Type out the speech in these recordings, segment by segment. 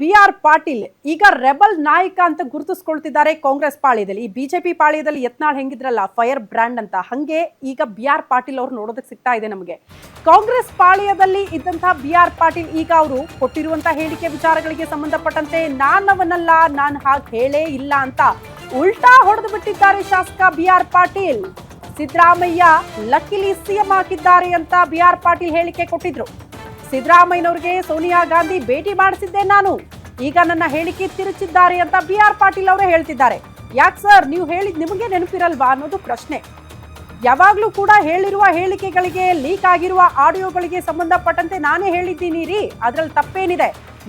B R Patil ಈಗ rebel ನಾಯಕ ಅಂತ ಗುರುತಿಸ್ಕೊಳ್ತಿದ್ದಾರೆ ಕಾಂಗ್ರೆಸ್ ಪಾಳ್ಯದಲ್ಲಿ. ಈ ಬಿಜೆಪಿ ಪಾಳ್ಯದಲ್ಲಿ ಯತ್ನಾಳ್ ಹೆಂಗಿದ್ರಲ್ಲ? ಫೈರ್ ಬ್ರ್ಯಾಂಡ್ ಅಂತ. ಹಂಗೆ ಈಗ ಬಿ ಆರ್ ಪಾಟೀಲ್ ಅವ್ರು ನೋಡೋದಕ್ಕೆ ಸಿಗ್ತಾ ಇದೆ ನಮಗೆ. ಕಾಂಗ್ರೆಸ್ ಪಾಳ್ಯದಲ್ಲಿ ಇದ್ದಂತಹ ಬಿ ಆರ್ ಪಾಟೀಲ್ ಈಗ ಅವರು ಕೊಟ್ಟಿರುವಂತಹ ಹೇಳಿಕೆ ವಿಚಾರಗಳಿಗೆ ಸಂಬಂಧಪಟ್ಟಂತೆ ನಾನವನಲ್ಲ, ನಾನು ಹಾಗೆ ಹೇಳೇ ಇಲ್ಲ ಅಂತ ಉಲ್ಟಾ ಹೊಡೆದು ಬಿಟ್ಟಿದ್ದಾರೆ ಶಾಸಕ B R Patil. Siddaramaiah luckily CM ಹಾಕಿದ್ದಾರೆ ಅಂತ ಬಿ ಆರ್ ಪಾಟೀಲ್ ಹೇಳಿಕೆ ಕೊಟ್ಟಿದ್ರು. ಸಿದ್ದರಾಮಯ್ಯನವ್ರಿಗೆ ಸೋನಿಯಾ ಗಾಂಧಿ ಭೇಟಿ ಮಾಡಿಸಿದ್ದೆ ನಾನು. ಈಗ ನನ್ನ ಹೇಳಿಕೆ ತಿರುಚಿದ್ದಾರೆ ಅಂತ ಬಿ ಆರ್ ಪಾಟೀಲ್ ಅವರೇ ಹೇಳ್ತಿದ್ದಾರೆ. ಯಾಕೆ ಸರ್? ನೀವು ಹೇಳಿದ ನಿಮಗೆ ನೆನಪಿರಲ್ವಾ ಅನ್ನೋದು ಪ್ರಶ್ನೆ. ಯಾವಾಗ್ಲೂ ಕೂಡ ಹೇಳಿರುವ ಹೇಳಿಕೆಗಳಿಗೆ ಲೀಕ್ ಆಗಿರುವ ಆಡಿಯೋಗಳಿಗೆ ಸಂಬಂಧಪಟ್ಟಂತೆ ನಾನೇ ಹೇಳಿದ್ದೀನಿ ರೀ ಅದ್ರಲ್ಲಿ ತಪ್ಪೇನಿದೆ.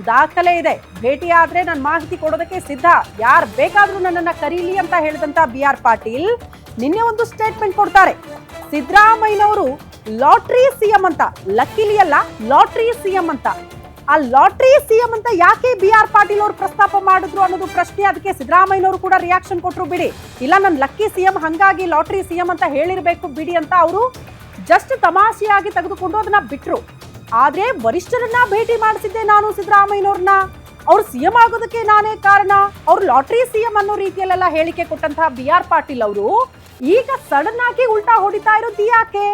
ದಾಖಲೆ ಇದೆ. ಭೇಟಿ ಆದ್ರೆ ನಾನು ಮಾಹಿತಿ ಕೊಡೋದಕ್ಕೆ ಸಿದ್ಧ. ಯಾರು ಬೇಕಾದ್ರೂ ನನ್ನನ್ನ ಕರೀಲಿ ಅಂತ ಹೇಳಿದಂತ ಬಿ ಆರ್ ಪಾಟೀಲ್ ನಿನ್ನೆ ಒಂದು ಸ್ಟೇಟ್ಮೆಂಟ್ ಕೊಡ್ತಾರೆ. ಸಿದ್ದರಾಮಯ್ಯನವರು ಲಾಟ್ರಿ ಸಿಎಂ ಅಂತ ಲಕ್ಕಿಲಿ ಅಲ್ಲ ಲಾಟ್ರಿ ಸಿಎಂ ಅಂತ. ಆ ಲಾಟ್ರಿ ಸಿಎಂ ಅಂತ ಯಾಕೆ ಬಿ ಆರ್ ಪಾಟೀಲ್ ಅವರು ಪ್ರಸ್ತಾಪ ಮಾಡಿದ್ರು ಅನ್ನೋದು ಪ್ರಶ್ನೆ ಅದಕ್ಕೆ ಸಿದ್ದರಾಮಯ್ಯನವರು ಕೂಡ ರಿಯಾಕ್ಷನ್ ಕೊಟ್ಟರು ಬಿಡಿ. ಇಲ್ಲ ನನ್ನ ಲಕ್ಕಿ ಸಿಎಂ ಹಂಗಾಗಿ ಲಾಟ್ರಿ ಸಿಎಂ ಅಂತ ಹೇಳಿರಬೇಕು ಬಿಡಿ ಅಂತ ಅವರು ಜಸ್ಟ್ ತಮಾಷೆಯಾಗಿ ತೆಗೆದುಕೊಂಡು ಅದನ್ನ ಬಿಟ್ರು. ಆದ್ರೆ ವರಿಷ್ಠರನ್ನ ಭೇಟಿ ಮಾಡಿಸಿದ್ದೆ ನಾನು ಸಿದ್ದರಾಮಯ್ಯನವ್ರನ್ನ. ಅವ್ರು ಸಿಎಂ ಆಗೋದಕ್ಕೆ ನಾನೇ ಕಾರಣ. ಅವ್ರು ಲಾಟ್ರಿ ಸಿಎಂ ಅನ್ನೋ ರೀತಿಯಲ್ಲೆಲ್ಲ ಹೇಳಿಕೆ ಕೊಟ್ಟಂತಹ ಬಿ ಆರ್ ಪಾಟೀಲ್ ಅವರು ಈಗ ಸಡನ್ ಆಗಿ ಉಲ್ಟಾ ಹೊಡಿತಾ ಇರೋದು ಯಾಕೆ?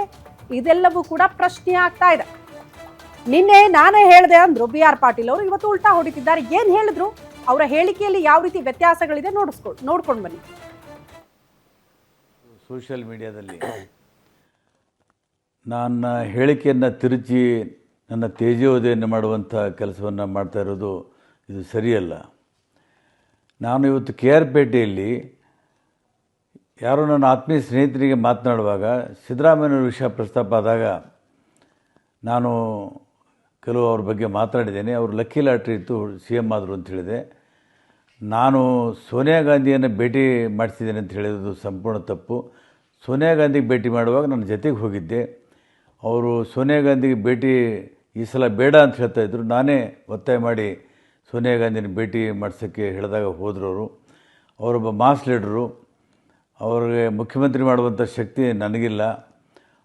ಇದೆಲ್ಲವೂ ಕೂಡ ಪ್ರಶ್ನೆ ಆಗ್ತಾ ಇದೆ. ನಿನ್ನೆ ನಾನೇ ಹೇಳಿದೆ ಅಂದ್ರು ಬಿ ಆರ್ ಪಾಟೀಲ್ ಅವರು, ಇವತ್ತು ಉಲ್ಟಾ ಹೊಡಿತಿದ್ದಾರೆ. ಏನ್ ಹೇಳಿದ್ರು? ಅವರ ಹೇಳಿಕೆಯಲ್ಲಿ ಯಾವ ರೀತಿ ವ್ಯತ್ಯಾಸಗಳಿದೆ ನೋಡಿಸ್ಕೊಂಡು ನೋಡ್ಕೊಂಡು ಬನ್ನಿ. ಸೋಷಿಯಲ್ ಮೀಡಿಯಾದಲ್ಲಿ ನನ್ನ ಹೇಳಿಕೆಯನ್ನು ತಿರುಚಿ ನನ್ನ ತೇಜೋದಯನ್ನು ಮಾಡುವಂಥ ಕೆಲಸವನ್ನು ಮಾಡ್ತಾ ಇರೋದು ಇದು ಸರಿಯಲ್ಲ. ನಾನು ಇವತ್ತು ಕೆ ಆರ್ ಪೇಟೆಯಲ್ಲಿ ಯಾರೋ ನನ್ನ ಆತ್ಮೀಯ ಸ್ನೇಹಿತರಿಗೆ ಮಾತನಾಡುವಾಗ ಸಿದ್ದರಾಮಯ್ಯನವ್ರ ವಿಷಯ ಪ್ರಸ್ತಾಪ ಆದಾಗ ನಾನು ಕೆಲವು ಅವ್ರ ಬಗ್ಗೆ ಮಾತನಾಡಿದ್ದೇನೆ. ಅವರು ಲಕ್ಕಿ ಲಾಟ್ರಿ ಇತ್ತು, ಸಿ ಎಂ ಆದರು ಅಂತ ಹೇಳಿದೆ. ನಾನು ಸೋನಿಯಾ ಗಾಂಧಿಯನ್ನು ಭೇಟಿ ಮಾಡಿಸಿದ್ದೇನೆ ಅಂತ ಹೇಳಿದ್ದು ಸಂಪೂರ್ಣ ತಪ್ಪು. ಸೋನಿಯಾ ಗಾಂಧಿಗೆ ಭೇಟಿ ಮಾಡುವಾಗ ನನ್ನ ಜೊತೆಗೆ ಹೋಗಿದ್ದೆ. ಅವರು ಸೋನಿಯಾ ಗಾಂಧಿಗೆ ಭೇಟಿ ಈ ಸಲ ಬೇಡ ಅಂತ ಹೇಳ್ತಾ ಇದ್ದರು ನಾನೇ ಒತ್ತಾಯ ಮಾಡಿ ಸೋನಿಯಾ ಗಾಂಧಿನ ಭೇಟಿ ಮಾಡಿಸೋಕ್ಕೆ ಹೇಳಿದಾಗ ಅವರು. ಅವರೊಬ್ಬ ಮಾಸ್ ಲೀಡ್ರು. ಅವ್ರಿಗೆ ಮುಖ್ಯಮಂತ್ರಿ ಮಾಡುವಂಥ ಶಕ್ತಿ ನನಗಿಲ್ಲ.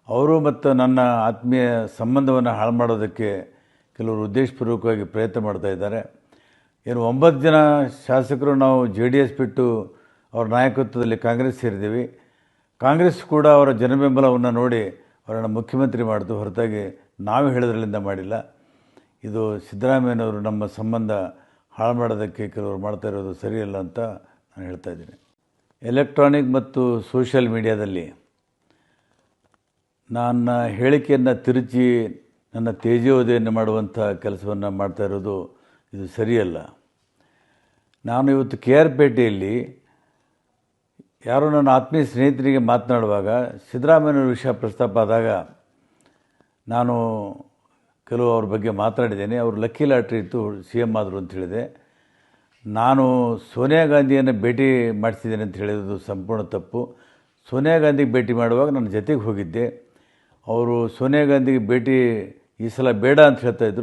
ಅವರು ಮತ್ತು ನನ್ನ ಆತ್ಮೀಯ ಸಂಬಂಧವನ್ನು ಹಾಳು ಮಾಡೋದಕ್ಕೆ ಕೆಲವರು ಉದ್ದೇಶಪೂರ್ವಕವಾಗಿ ಪ್ರಯತ್ನ ಮಾಡ್ತಾ ಇದ್ದಾರೆ. ಏನು ಒಂಬತ್ತು ಜನ ಶಾಸಕರು ನಾವು ಜೆ ಡಿ ಎಸ್ ಬಿಟ್ಟು ಅವ್ರ ನಾಯಕತ್ವದಲ್ಲಿ ಕಾಂಗ್ರೆಸ್ ಸೇರಿದ್ದೀವಿ. ಕಾಂಗ್ರೆಸ್ ಕೂಡ ಅವರ ಜನಬೆಂಬಲವನ್ನು ನೋಡಿ ಅವರನ್ನು ಮುಖ್ಯಮಂತ್ರಿ ಮಾಡಿತು ಹೊರತಾಗಿ ನಾವು ಹೇಳೋದ್ರಲ್ಲಿಂದ ಮಾಡಿಲ್ಲ. ಇದು ಸಿದ್ದರಾಮಯ್ಯನವರು ನಮ್ಮ ಸಂಬಂಧ ಹಾಳು ಮಾಡೋದಕ್ಕೆ ಕೆಲವರು ಮಾಡ್ತಾ ಇರೋದು ಸರಿಯಲ್ಲ ಅಂತ ನಾನು ಹೇಳ್ತಾ ಇದ್ದೀನಿ. ಎಲೆಕ್ಟ್ರಾನಿಕ್ ಮತ್ತು ಸೋಷಿಯಲ್ ಮೀಡಿಯಾದಲ್ಲಿ ನನ್ನ ಹೇಳಿಕೆಯನ್ನು ತಿರುಚಿ ನನ್ನ ತೇಜೋದಯನ್ನು ಮಾಡುವಂಥ ಕೆಲಸವನ್ನು ಮಾಡ್ತಾ ಇರೋದು ಇದು ಸರಿಯಲ್ಲ. ನಾನು ಇವತ್ತು ಕೆ ಆರ್ ಪೇಟೆಯಲ್ಲಿ ಯಾರೋ ನನ್ನ ಆತ್ಮೀಯ ಸ್ನೇಹಿತರಿಗೆ ಮಾತನಾಡುವಾಗ ಸಿದ್ದರಾಮಯ್ಯನವ್ರ ವಿಷಯ ಪ್ರಸ್ತಾಪ ಆದಾಗ ನಾನು ಕೆಲವು ಅವ್ರ ಬಗ್ಗೆ ಮಾತಾಡಿದ್ದೇನೆ ಅವರು ಲಕ್ಕಿ ಲಾಟ್ರಿ ಇತ್ತು, ಸಿ ಎಂ ಆದರು ಅಂತ ಹೇಳಿದೆ. ನಾನು ಸೋನಿಯಾ ಗಾಂಧಿಯನ್ನು ಭೇಟಿ ಮಾಡಿಸಿದ್ದೇನೆ ಅಂತ ಹೇಳಿದ್ದು ಸಂಪೂರ್ಣ ತಪ್ಪು. ಸೋನಿಯಾ ಗಾಂಧಿಗೆ ಭೇಟಿ ಮಾಡುವಾಗ ನನ್ನ ಜೊತೆಗೆ ಹೋಗಿದ್ದೆ. ಅವರು ಸೋನಿಯಾ ಗಾಂಧಿಗೆ ಭೇಟಿ ಈ ಸಲ ಬೇಡ ಅಂತ ಹೇಳ್ತಾ ಇದ್ರು.